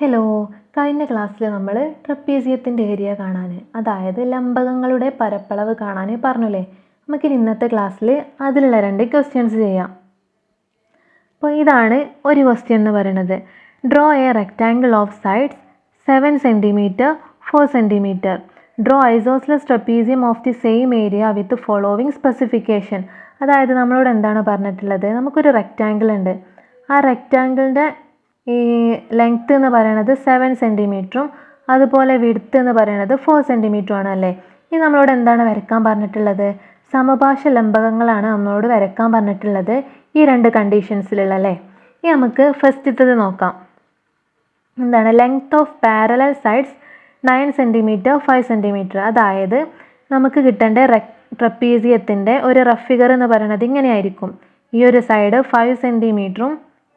Hello കഴിഞ്ഞ ക്ലാസ്സിൽ നമ്മൾ ട്രപ്പീസിയത്തിന്റെ ഏരിയ കാണാൻ അതായത് ലംബകങ്ങളുടെ പരപ്പളവ് കാണാൻ പറഞ്ഞില്ലേ? നമുക്ക് ഇന്നത്തെ ക്ലാസ്സിൽ അതിലുള്ള രണ്ട് ക്വസ്റ്റ്യൻസ് ചെയ്യാം. അപ്പോൾ ഇതാണ് ഒരു ക്വസ്റ്റ്യൻ എന്ന് പറയുന്നത് draw a rectangle of sides seven centimetre four centimetre draw isosceles trapezium of the same area with following specification അതായത് നമ്മളോട് എന്താണ് പറഞ്ഞിട്ടുള്ളത്? നമുക്കൊരു റെക്റ്റാങ്കിൾ ഉണ്ട്. ആ റെക്റ്റാങ്കിളിന്റെ ഈ ലെങ്ത്ത് എന്ന് പറയുന്നത് സെവൻ സെന്റിമീറ്ററും അതുപോലെ വിഡ്ത്ത് എന്ന് പറയുന്നത് ഫോർ സെന്റിമീറ്ററും ആണ് അല്ലേ ഇനി നമ്മളോട് എന്താണ് വരയ്ക്കാൻ പറഞ്ഞിട്ടുള്ളത്? സമപാർശ്വ ലംബകങ്ങളാണ് നമ്മളോട് വരയ്ക്കാൻ പറഞ്ഞിട്ടുള്ളത് ഈ രണ്ട് കണ്ടീഷൻസിലുള്ള അല്ലേ? ഇനി നമുക്ക് ഫസ്റ്റത്തത് നോക്കാം. എന്താണ്? Length of parallel sides nine centimetre five centimetre അതായത് നമുക്ക് കിട്ടേണ്ട റെ ട്രപ്പീസിയത്തിന്റെ ഒരു റഫ് ഫിഗർ എന്ന് പറയുന്നത് ഇങ്ങനെയായിരിക്കും. ഈ ഒരു സൈഡ് ഫൈവ് സെന്റിമീറ്ററും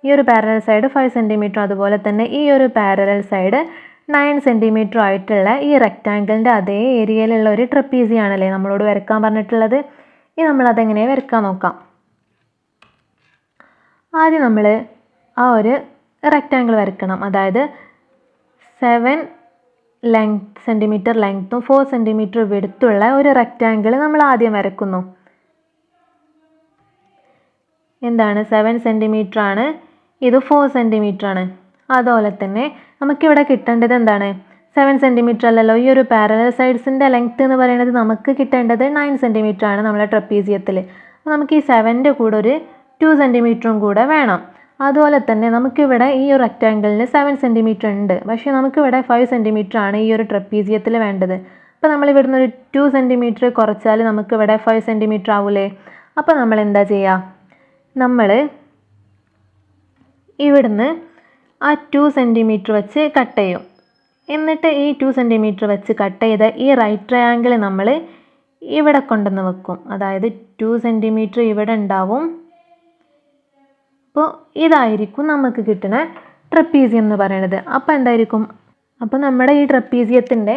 ഈ ഒരു പാരലൽ സൈഡ് ഫൈവ് സെന്റിമീറ്ററും അതുപോലെ തന്നെ ഈ ഒരു പാരലൽ സൈഡ് നയൻ സെന്റിമീറ്ററും ആയിട്ടുള്ള ഈ റെക്റ്റാങ്കിളിന്റെ അതേ ഏരിയയിലുള്ള ഒരു ട്രപ്പീസിയാണല്ലേ നമ്മളോട് വരക്കാൻ പറഞ്ഞിട്ടുള്ളത്? ഇനി നമ്മളതെങ്ങനെ വരയ്ക്കാൻ നോക്കാം. ആദ്യം നമ്മൾ ആ ഒരു റെക്റ്റാങ്കിൾ വരക്കണം. അതായത് സെവൻ ലെങ്ത് സെന്റിമീറ്റർ ലെങ്ത്തും ഫോർ സെന്റിമീറ്റർ വിടുത്തുള്ള ഒരു റെക്റ്റാങ്കിൾ നമ്മൾ ആദ്യം വരക്കുന്നു. എന്താണ്? സെവൻ സെന്റിമീറ്റർ ആണ്. ഇത് ഫോർ സെന്റിമീറ്റർ ആണ്. അതുപോലെ തന്നെ നമുക്കിവിടെ കിട്ടേണ്ടത് എന്താണ്? സെവൻ സെന്റിമീറ്റർ അല്ലല്ലോ. ഈ ഒരു പാരലൽ സൈഡ്സിന്റെ ലെങ്ത്ത് എന്ന് പറയുന്നത് നമുക്ക് കിട്ടേണ്ടത് നയൻ സെന്റിമീറ്റർ ആണ് നമ്മുടെ ട്രപ്പീസിയത്തിൽ അപ്പോൾ നമുക്ക് ഈ സെവന്റെ കൂടെ ഒരു ടു സെന്റിമീറ്ററും കൂടെ വേണം. അതുപോലെ തന്നെ നമുക്കിവിടെ ഈ ഒരു റെക്റ്റാങ്കിളിന് സെവൻ സെന്റിമീറ്റർ ഉണ്ട്. പക്ഷേ നമുക്കിവിടെ ഫൈവ് സെന്റിമീറ്റർ ആണ് ഈ ഒരു ട്രപ്പീസിയത്തിൽ വേണ്ടത്. അപ്പോൾ നമ്മൾ ഇവിടുന്ന് ഒരു ടു സെന്റിമീറ്റർ കുറച്ചാൽ നമുക്കിവിടെ ഫൈവ് സെന്റിമീറ്റർ ആവൂലേ? അപ്പോൾ നമ്മൾ എന്താ ചെയ്യുക നമ്മൾ ഇവിടുന്ന് ആ ടു സെന്റിമീറ്റർ വെച്ച് കട്ട് ചെയ്യും. എന്നിട്ട് ഈ ടു സെന്റിമീറ്റർ വെച്ച് കട്ട് ചെയ്ത ഈ റൈറ്റ് ട്രയാങ്കിൾ നമ്മൾ ഇവിടെ കൊണ്ടുവന്ന് വെക്കും. അതായത് ടു സെന്റിമീറ്റർ ഇവിടെ ഉണ്ടാവും. അപ്പോൾ ഇതായിരിക്കും നമുക്ക് കിട്ടുന്ന ട്രപ്പീസിയം എന്ന് പറയുന്നത്. അപ്പോൾ എന്തായിരിക്കും? അപ്പോൾ നമ്മുടെ ഈ ട്രപ്പീസിയത്തിന്റെ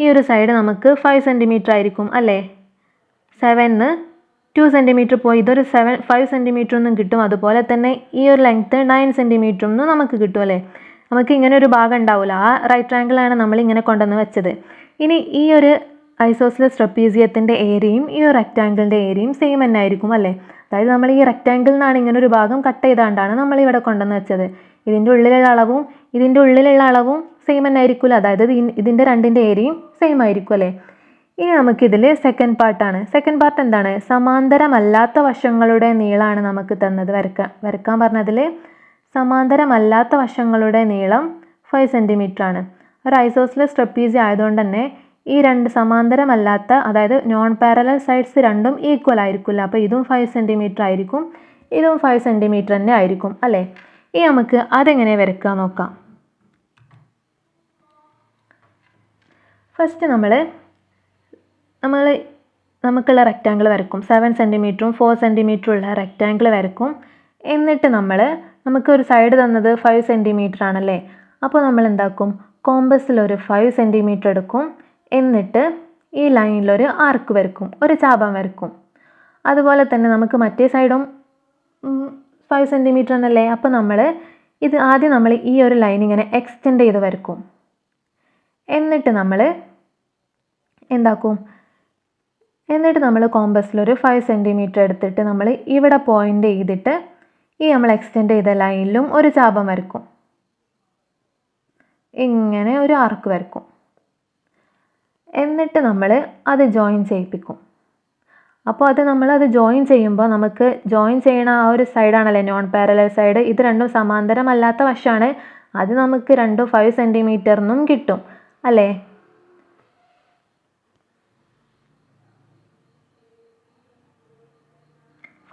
ഈ ഒരു സൈഡ് നമുക്ക് ഫൈവ് സെന്റിമീറ്റർ ആയിരിക്കും അല്ലേ? സെവന്ന് ടു സെന്റിമീറ്റർ പോയി. ഇതൊരു സെവൻ ഫൈവ് സെന്റിമീറ്റർ ഒന്നും കിട്ടും. അതുപോലെ തന്നെ ഈ ഒരു ലെങ്ത്ത് നയൻ സെന്റിമീറ്റർ ഒന്നും നമുക്ക് കിട്ടും അല്ലേ? നമുക്ക് ഇങ്ങനെ ഒരു ഭാഗം ഉണ്ടാവില്ല ആ റൈറ്റ് ആംഗിളാണ് നമ്മൾ ഇങ്ങനെ കൊണ്ടുവന്ന് വെച്ചത്. ഇനി ഈ ഒരു ഐസോസിലെ ട്രപ്പീസിയത്തിന്റെ ഏരിയയും ഈ ഒരു റെക്റ്റാങ്കിളിന്റെ ഏരിയയും സെയിം തന്നെ ആയിരിക്കും അല്ലേ? അതായത് നമ്മൾ ഈ റെക്റ്റാങ്കിളിൽ നിന്നാണ് ഇങ്ങനെ ഒരു ഭാഗം കട്ട് ചെയ്താണ്ടാണ് നമ്മൾ ഇവിടെ കൊണ്ടുവന്ന് വെച്ചത്. ഇതിന്റെ ഉള്ളിലുള്ള അളവും ഇതിന്റെ ഉള്ളിലുള്ള അളവും സെയിം തന്നെ ആയിരിക്കുമല്ലോ അതായത് ഇതിന്റെ രണ്ടിന്റെ ഏരിയയും സെയിം ആയിരിക്കും അല്ലേ? ഇനി നമുക്കിതിൽ സെക്കൻഡ് പാർട്ടാണ് സെക്കൻഡ് പാർട്ട് എന്താണ്? സമാന്തരമല്ലാത്ത വശങ്ങളുടെ നീളമാണ് നമുക്ക് തന്നത്. വരക്കാൻ വരക്കാൻ പറഞ്ഞതിൽ സമാന്തരമല്ലാത്ത വശങ്ങളുടെ നീളം ഫൈവ് സെന്റിമീറ്റർ ആണ്. ഒരു ഐസോസിലെ ട്രപ്പീസി ആയതുകൊണ്ട് തന്നെ ഈ രണ്ട് സമാന്തരമല്ലാത്ത അതായത് നോൺ പാരലൽ സൈഡ്സ് രണ്ടും ഈക്വൽ ആയിരിക്കില്ല അപ്പോൾ ഇതും ഫൈവ് സെന്റിമീറ്റർ ആയിരിക്കും. ഇതും ഫൈവ് സെന്റിമീറ്റർ തന്നെ ആയിരിക്കും. അല്ലേ? ഈ നമുക്ക് അതെങ്ങനെ വരയ്ക്കാൻ നോക്കാം. ഫസ്റ്റ് നമ്മൾ നമ്മൾ നമുക്കുള്ള റെക്റ്റാങ്കിൾ വരക്കും സെവൻ സെന്റിമീറ്ററും ഫോർ സെന്റിമീറ്ററും ഉള്ള റെക്റ്റാങ്കിൾ വരക്കും എന്നിട്ട് നമ്മൾ നമുക്കൊരു സൈഡ് തന്നത് ഫൈവ് സെന്റിമീറ്റർ ആണല്ലേ? അപ്പോൾ നമ്മൾ എന്താക്കും? കോമ്പസിൽ ഒരു ഫൈവ് സെന്റിമീറ്റർ എടുക്കും. എന്നിട്ട് ഈ ലൈനിലൊരു ആർക്ക് വരക്കും ഒരു ചാപം വരക്കും അതുപോലെ തന്നെ നമുക്ക് മറ്റേ സൈഡും ഫൈവ് സെന്റിമീറ്റർ ആണല്ലേ? അപ്പോൾ നമ്മൾ ഇത് ആദ്യം നമ്മൾ ഈ ഒരു ലൈൻ ഇങ്ങനെ എക്സ്റ്റെൻഡ് ചെയ്ത് വരക്കും എന്നിട്ട് നമ്മൾ എന്താക്കും? എന്നിട്ട് നമ്മൾ കോമ്പസിലൊരു ഫൈവ് സെന്റിമീറ്റർ എടുത്തിട്ട് നമ്മൾ ഇവിടെ പോയിന്റ് ചെയ്തിട്ട് ഈ നമ്മൾ എക്സ്റ്റെൻഡ് ചെയ്ത ലൈനിലും ഒരു ചാപം വരക്കും ഇങ്ങനെ ഒരു ആർക്ക് വരക്കും എന്നിട്ട് നമ്മൾ അത് ജോയിൻ ചെയ്യിപ്പിക്കും. അപ്പോൾ അത് നമ്മൾ അത് ജോയിൻ ചെയ്യുമ്പോൾ നമുക്ക് ജോയിൻ ചെയ്യണ ആ ഒരു സൈഡാണല്ലേ നോൺ പാരലൽ സൈഡ് ഇത് രണ്ടും സമാന്തരമല്ലാത്ത വശമാണ്. അത് നമുക്ക് രണ്ടും ഫൈവ് സെന്റിമീറ്ററിനും കിട്ടും. അല്ലേ?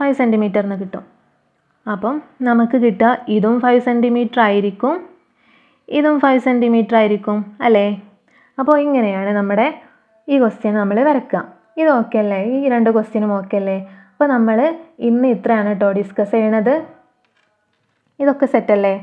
ഫൈവ് സെന്റിമീറ്ററിന് കിട്ടും. അപ്പം നമുക്ക് കിട്ടുക ഇതും ഫൈവ് സെന്റിമീറ്റർ ആയിരിക്കും ഇതും ഫൈവ് സെന്റിമീറ്റർ ആയിരിക്കും അല്ലേ? അപ്പോൾ ഇങ്ങനെയാണ് നമ്മുടെ ഈ ക്വസ്റ്റ്യൻ നമ്മൾ വരക്കുക. ഇത് ഓക്കെ അല്ലേ? ഈ രണ്ട് ക്വസ്റ്റ്യനും ഓക്കെ അല്ലേ? അപ്പോൾ നമ്മൾ ഇന്ന് ഇത്രയാണ് കേട്ടോ ഡിസ്കസ് ചെയ്യണത്. ഇതൊക്കെ സെറ്റല്ലേ